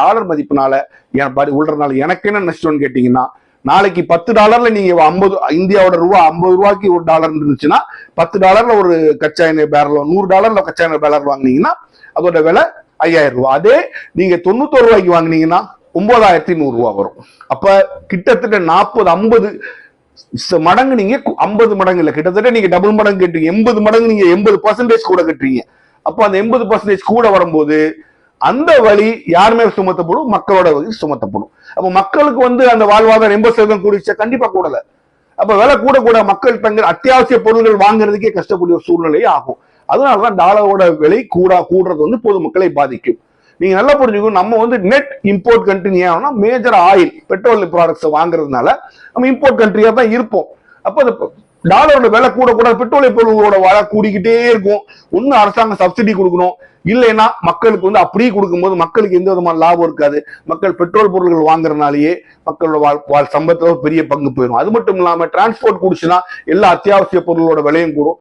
Dollar மதிப்புனால என் எனக்கு என்ன நஷ்டம்னு கேட்டீங்கன்னா நாளைக்கு பத்து டாலர்ல நீங்க ஐம்பது இந்தியாவோட ரூபா ஐம்பது ரூபாய்க்கு ஒரு டாலர் இருந்துச்சுன்னா பத்து டாலர்ல ஒரு கச்சா எண்ணெய் பேரல் நூறு டாலர்ல கச்சா எண்ணெய் பேரல் வாங்குனீங்கன்னா அதோட விலை ஐயாயிரம் ரூபாய் அதே நீங்க தொண்ணூத்தோரு ரூபாய்க்கு வாங்குனீங்கன்னா ஒன்பதாயிரத்தி நூறு ரூபாய் வரும். அப்ப கிட்டத்தட்ட நாற்பது ஐம்பது மடங்கு நீங்க ஐம்பது மடங்கு இல்ல கிட்டத்தட்ட நீங்க டபுள் மடங்கு கட்டுறீங்க எண்பது மடங்கு நீங்க எண்பது பர்சன்டேஜ் கூட கட்டுறீங்க. அப்ப அந்த எண்பது பர்சன்டேஜ் கூட வரும்போது அந்த வழி யாருமே சுமத்தப்படும்? மக்களோட வழி சுமத்தப்படும். அப்ப மக்களுக்கு வந்து அந்த வாழ்வாதாரம் எண்பது சதவீதம் கூடிச்சா கண்டிப்பா கூடல. அப்ப விலை கூட கூட மக்கள் தங்கள் அத்தியாவசிய பொருட்கள் வாங்குறதுக்கே கஷ்டப்படிய ஒரு சூழ்நிலையே ஆகும். அதனாலதான் டாலரோட விலை கூடா கூடுறது வந்து பொதுமக்களை பாதிக்கும். நீங்க நல்லா புரிஞ்சுக்கணும் நம்ம வந்து நெட் இம்போர்ட் கண்ட்ரி ஏன்னா மேஜர் ஆயில் பெட்ரோல் ப்ராடக்ட்ஸ் வாங்குறதுனால நம்ம இம்போர்ட் கண்ட்ரியா தான் இருப்போம். அப்போ அந்த டாலரோட விலை கூட கூட பெட்ரோலிய பொருள்களோட விலை கூடிக்கிட்டே இருக்கும். ஒன்னும் அரசாங்கம் சப்சிடி கொடுக்கணும். இல்லைன்னா மக்களுக்கு வந்து அப்படியே கொடுக்கும்போது மக்களுக்கு எந்த விதமான லாபம் இருக்காது. மக்கள் பெட்ரோல் பொருட்கள் வாங்குறதுனாலயே மக்களோட வாழ் பெரிய பங்கு போயிடும். அது மட்டும் இல்லாம டிரான்ஸ்போர்ட் குடிச்சுன்னா எல்லா அத்தியாவசிய பொருளோட விலையும் கூடும்.